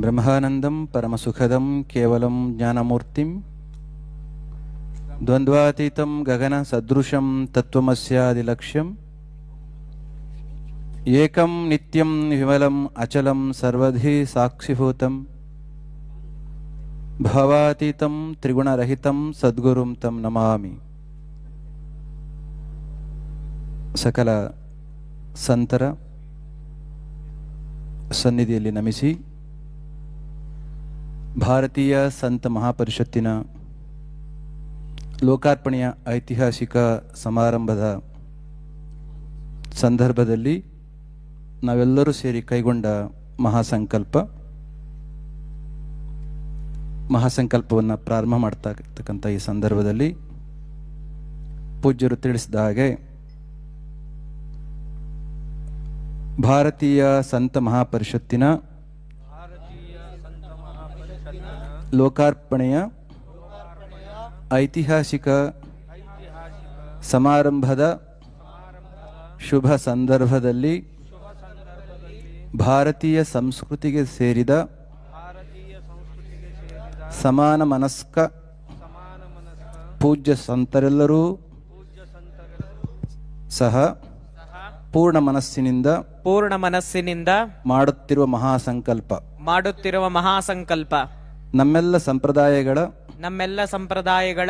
ಬ್ರಹ್ಮಾನಂದಂ ಪರಮಸುಖದಂ ಕೇವಲಂ ಜ್ಞಾನಮೂರ್ತಿಂ ದ್ವಂದ್ವಾತೀತಂ ಗಗನ ಸದೃಶಂ ತತ್ವಮಸ್ಯಾದಿಲಕ್ಷ್ಯಂ ಏಕಂ ನಿತ್ಯಂ ವಿಮಲಂ ಅಚಲಂ ಸರ್ವಧಿ ಸಾಕ್ಷಿಭೂತಂ ಭಾವಾತೀತಂ ತ್ರಿಗುಣರಹಿತಂ ಸದ್ಗುರುಂ ತಂ ನಮಾಮಿ ಸಕಲ ಸಂತರ ಸನ್ನಿಧಿಯಲ್ಲಿ ನಮಿಸಿ ಭಾರತೀಯ ಸಂತ ಮಹಾಪರಿಷತ್ತಿನ ಲೋಕಾರ್ಪಣೆಯ ಐತಿಹಾಸಿಕ ಸಮಾರಂಭದ ಸಂದರ್ಭದಲ್ಲಿ ನಾವೆಲ್ಲರೂ ಸೇರಿ ಕೈಗೊಂಡ ಮಹಾಸಂಕಲ್ಪ. ಮಹಾಸಂಕಲ್ಪವನ್ನು ಪ್ರಾರಂಭ ಮಾಡ್ತಾ ಇರ್ತಕ್ಕಂಥ ಈ ಸಂದರ್ಭದಲ್ಲಿ ಪೂಜ್ಯರು ತಿಳಿಸಿದ ಹಾಗೆ ಭಾರತೀಯ ಸಂತ ಮಹಾಪರಿಷತ್ತಿನ ಲೋಕಾರ್ಪಣೆಯ ಐತಿಹಾಸಿಕ ಸಮಾರಂಭದ ಶುಭ ಸಂದರ್ಭದಲ್ಲಿ ಭಾರತೀಯ ಸಂಸ್ಕೃತಿಗೆ ಸೇರಿದ ಸಮಾನ ಮನಸ್ಕ ಪೂಜ್ಯ ಸಂತರೆಲ್ಲರೂ ಸಹ ಪೂರ್ಣ ಮನಸ್ಸಿನಿಂದ ಪೂರ್ಣ ಮನಸ್ಸಿನಿಂದ ಮಾಡುತ್ತಿರುವ ಮಹಾಸಂಕಲ್ಪ. ಮಾಡುತ್ತಿರುವ ಮಹಾಸಂಕಲ್ಪ. ನಮ್ಮೆಲ್ಲ ಸಂಪ್ರದಾಯಗಳ ನಮ್ಮೆಲ್ಲ ಸಂಪ್ರದಾಯಗಳ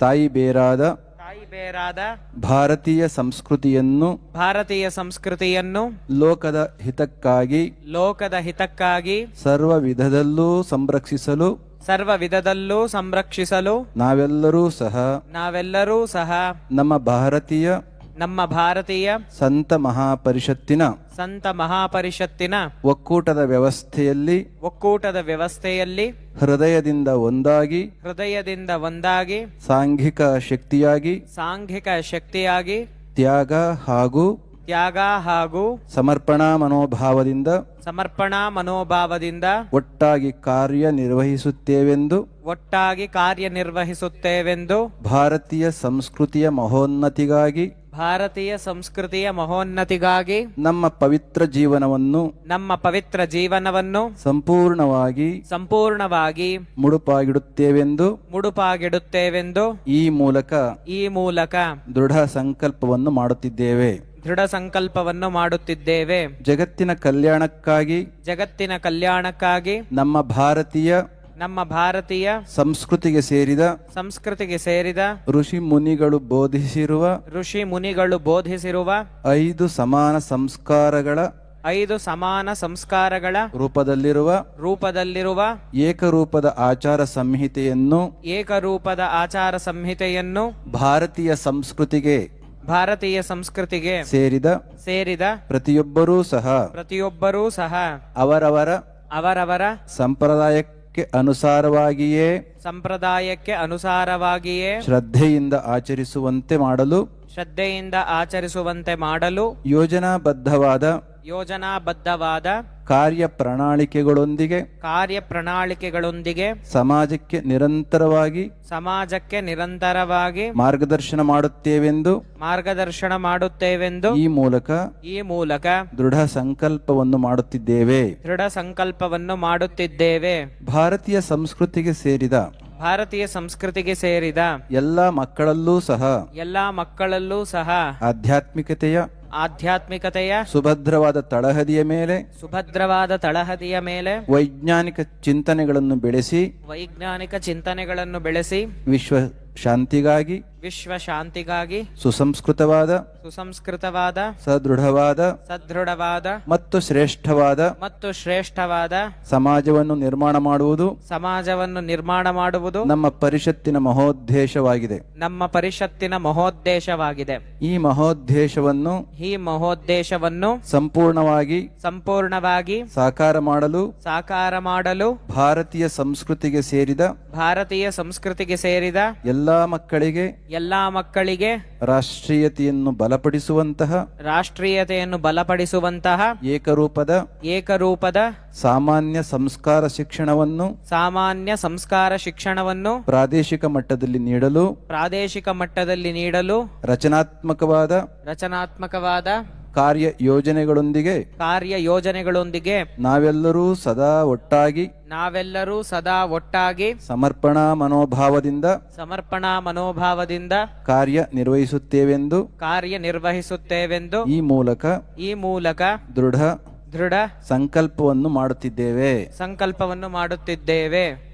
ತಾಯಿ ಬೇರಾದ ತಾಯಿ ಬೇರಾದ ಭಾರತೀಯ ಸಂಸ್ಕೃತಿಯನ್ನು ಭಾರತೀಯ ಸಂಸ್ಕೃತಿಯನ್ನು ಲೋಕದ ಹಿತಕ್ಕಾಗಿ ಲೋಕದ ಹಿತಕ್ಕಾಗಿ ಸರ್ವ ವಿಧದಲ್ಲೂ ಸಂರಕ್ಷಿಸಲು ಸರ್ವ ವಿಧದಲ್ಲೂ ಸಂರಕ್ಷಿಸಲು ನಾವೆಲ್ಲರೂ ಸಹ ನಾವೆಲ್ಲರೂ ಸಹ ನಮ್ಮ ಭಾರತೀಯ ನಮ್ಮ ಭಾರತೀಯ ಸಂತ ಮಹಾಪರಿಷತ್ತಿನ ಸಂತ ಮಹಾಪರಿಷತ್ತಿನ ಒಕ್ಕೂಟದ ವ್ಯವಸ್ಥೆಯಲ್ಲಿ ಒಕ್ಕೂಟದ ವ್ಯವಸ್ಥೆಯಲ್ಲಿ ಹೃದಯದಿಂದ ಒಂದಾಗಿ ಹೃದಯದಿಂದ ಒಂದಾಗಿ ಸಾಂಘಿಕ ಶಕ್ತಿಯಾಗಿ ಸಾಂಘಿಕ ಶಕ್ತಿಯಾಗಿ ತ್ಯಾಗ ಹಾಗೂ ತ್ಯಾಗ ಹಾಗೂ ಸಮರ್ಪಣಾ ಮನೋಭಾವದಿಂದ ಸಮರ್ಪಣಾ ಮನೋಭಾವದಿಂದ ಒಟ್ಟಾಗಿ ಕಾರ್ಯನಿರ್ವಹಿಸುತ್ತೇವೆಂದು ಒಟ್ಟಾಗಿ ಕಾರ್ಯನಿರ್ವಹಿಸುತ್ತೇವೆಂದು ಭಾರತೀಯ ಸಂಸ್ಕೃತಿಯ ಮಹೋನ್ನತಿಗಾಗಿ ಭಾರತೀಯ ಸಂಸ್ಕೃತಿಯ ಮಹೋನ್ನತಿಗಾಗಿ ನಮ್ಮ ಪವಿತ್ರ ಜೀವನವನ್ನು ನಮ್ಮ ಪವಿತ್ರ ಜೀವನವನ್ನು ಸಂಪೂರ್ಣವಾಗಿ ಸಂಪೂರ್ಣವಾಗಿ ಮುಡುಪಾಗಿಡುತ್ತೇವೆಂದು ಮುಡುಪಾಗಿಡುತ್ತೇವೆಂದು ಈ ಮೂಲಕ ಈ ಮೂಲಕ ದೃಢ ಸಂಕಲ್ಪವನ್ನು ಮಾಡುತ್ತಿದ್ದೇವೆ. ದೃಢ ಸಂಕಲ್ಪವನ್ನು ಮಾಡುತ್ತಿದ್ದೇವೆ. ಜಗತ್ತಿನ ಕಲ್ಯಾಣಕ್ಕಾಗಿ ಜಗತ್ತಿನ ಕಲ್ಯಾಣಕ್ಕಾಗಿ ನಮ್ಮ ಭಾರತೀಯ ನಮ್ಮ ಭಾರತೀಯ ಸಂಸ್ಕೃತಿಗೆ ಸೇರಿದ ಸಂಸ್ಕೃತಿಗೆ ಸೇರಿದ ಋಷಿ ಮುನಿಗಳು ಬೋಧಿಸಿರುವ ಋಷಿ ಮುನಿಗಳು ಬೋಧಿಸಿರುವ ಐದು ಸಮಾನ ಸಂಸ್ಕಾರಗಳ ಐದು ಸಮಾನ ಸಂಸ್ಕಾರಗಳ ರೂಪದಲ್ಲಿರುವ ರೂಪದಲ್ಲಿರುವ ಏಕರೂಪದ ಆಚಾರ ಸಂಹಿತೆಯನ್ನು ಏಕರೂಪದ ಆಚಾರ ಸಂಹಿತೆಯನ್ನು ಭಾರತೀಯ ಸಂಸ್ಕೃತಿಗೆ ಭಾರತೀಯ ಸಂಸ್ಕೃತಿಗೆ ಸೇರಿದ ಸೇರಿದ ಪ್ರತಿಯೊಬ್ಬರೂ ಸಹ ಪ್ರತಿಯೊಬ್ಬರೂ ಸಹ ಅವರವರ ಅವರವರ ಸಂಪ್ರದಾಯಕ್ಕೆ ಅನುಸಾರವಾಗಿಯೇ ಸಂಪ್ರದಾಯಕ್ಕೆ ಅನುಸಾರವಾಗಿಯೇ ಶ್ರದ್ಧೆಯಿಂದ ಆಚರಿಸುವಂತೆ ಮಾಡಲು ಶ್ರದ್ಧೆಯಿಂದ ಆಚರಿಸುವಂತೆ ಮಾಡಲು ಯೋಜನಾಬದ್ಧವಾದ ಯೋಜನಾಬದ್ಧವಾದ ಕಾರ್ಯ ಪ್ರಣಾಳಿಕೆಗಳೊಂದಿಗೆ ಕಾರ್ಯ ಪ್ರಣಾಳಿಕೆಗಳೊಂದಿಗೆ ಸಮಾಜಕ್ಕೆ ನಿರಂತರವಾಗಿ ಸಮಾಜಕ್ಕೆ ನಿರಂತರವಾಗಿ ಮಾರ್ಗದರ್ಶನ ಮಾಡುತ್ತೇವೆಂದು ಮಾರ್ಗದರ್ಶನ ಮಾಡುತ್ತೇವೆಂದು ಈ ಮೂಲಕ ಈ ಮೂಲಕ ದೃಢ ಸಂಕಲ್ಪವನ್ನು ಮಾಡುತ್ತಿದ್ದೇವೆ. ದೃಢ ಸಂಕಲ್ಪವನ್ನು ಮಾಡುತ್ತಿದ್ದೇವೆ. ಭಾರತೀಯ ಸಂಸ್ಕೃತಿಗೆ ಸೇರಿದ ಭಾರತೀಯ ಸಂಸ್ಕೃತಿಗೆ ಸೇರಿದ ಎಲ್ಲ ಮಕ್ಕಳಲ್ಲೂ ಸಹ ಎಲ್ಲ ಮಕ್ಕಳಲ್ಲೂ ಸಹ ಆಧ್ಯಾತ್ಮಿಕತೆಯ ಆಧ್ಯಾತ್ಮಿಕತೆಯ ಸುಭದ್ರವಾದ ತಳಹದಿಯ ಮೇಲೆ ಸುಭದ್ರವಾದ ತಳಹದಿಯ ಮೇಲೆ ವೈಜ್ಞಾನಿಕ ಚಿಂತನೆಗಳನ್ನು ಬೆಳೆಸಿ ವೈಜ್ಞಾನಿಕ ಚಿಂತನೆಗಳನ್ನು ಬೆಳೆಸಿ ವಿಶ್ವ ಶಾಂತಿಗಾಗಿ ವಿಶ್ವ ಶಾಂತಿಗಾಗಿ ಸುಸಂಸ್ಕೃತವಾದ ಸುಸಂಸ್ಕೃತವಾದ ಸದೃಢವಾದ ಸದೃಢವಾದ ಮತ್ತು ಶ್ರೇಷ್ಠವಾದ ಮತ್ತು ಶ್ರೇಷ್ಠವಾದ ಸಮಾಜವನ್ನು ನಿರ್ಮಾಣ ಮಾಡುವುದು ಸಮಾಜವನ್ನು ನಿರ್ಮಾಣ ಮಾಡುವುದು ನಮ್ಮ ಪರಿಷತ್ತಿನ ಮಹೋದ್ದೇಶವಾಗಿದೆ. ನಮ್ಮ ಪರಿಷತ್ತಿನ ಮಹೋದ್ದೇಶವಾಗಿದೆ. ಈ ಮಹೋದ್ದೇಶವನ್ನು ಈ ಮಹೋದ್ದೇಶವನ್ನು ಸಂಪೂರ್ಣವಾಗಿ ಸಂಪೂರ್ಣವಾಗಿ ಸಾಕಾರ ಮಾಡಲು ಸಾಕಾರ ಮಾಡಲು ಭಾರತೀಯ ಸಂಸ್ಕೃತಿಗೆ ಸೇರಿದ ಭಾರತೀಯ ಸಂಸ್ಕೃತಿಗೆ ಸೇರಿದ ಎಲ್ಲಾ ಮಕ್ಕಳಿಗೆ ಎಲ್ಲಾ ಮಕ್ಕಳಿಗೆ ರಾಷ್ಟ್ರೀಯತೆಯನ್ನು ಬಲಪಡಿಸುವಂತಹ ರಾಷ್ಟ್ರೀಯತೆಯನ್ನು ಬಲಪಡಿಸುವಂತಹ ಏಕರೂಪದ ಏಕರೂಪದ ಸಾಮಾನ್ಯ ಸಂಸ್ಕಾರ ಶಿಕ್ಷಣವನ್ನು ಸಾಮಾನ್ಯ ಸಂಸ್ಕಾರ ಶಿಕ್ಷಣವನ್ನು ಪ್ರಾದೇಶಿಕ ಮಟ್ಟದಲ್ಲಿ ನೀಡಲು ಪ್ರಾದೇಶಿಕ ಮಟ್ಟದಲ್ಲಿ ನೀಡಲು ರಚನಾತ್ಮಕವಾದ ರಚನಾತ್ಮಕವಾದ ಕಾರ್ಯ ಯೋಜನೆಗಳೊಂದಿಗೆ ಕಾರ್ಯ ಯೋಜನೆಗಳೊಂದಿಗೆ ನಾವೆಲ್ಲರೂ ಸದಾ ಒಟ್ಟಾಗಿ ನಾವೆಲ್ಲರೂ ಸದಾ ಒಟ್ಟಾಗಿ ಸಮರ್ಪಣಾ ಮನೋಭಾವದಿಂದ ಸಮರ್ಪಣಾ ಮನೋಭಾವದಿಂದ ಕಾರ್ಯ ನಿರ್ವಹಿಸುತ್ತೇವೆಂದು ಕಾರ್ಯ ನಿರ್ವಹಿಸುತ್ತೇವೆಂದು ಈ ಮೂಲಕ ಈ ಮೂಲಕ ದೃಢ ದೃಢ ಸಂಕಲ್ಪವನ್ನು ಮಾಡುತ್ತಿದ್ದೇವೆ. ಸಂಕಲ್ಪವನ್ನು ಮಾಡುತ್ತಿದ್ದೇವೆ.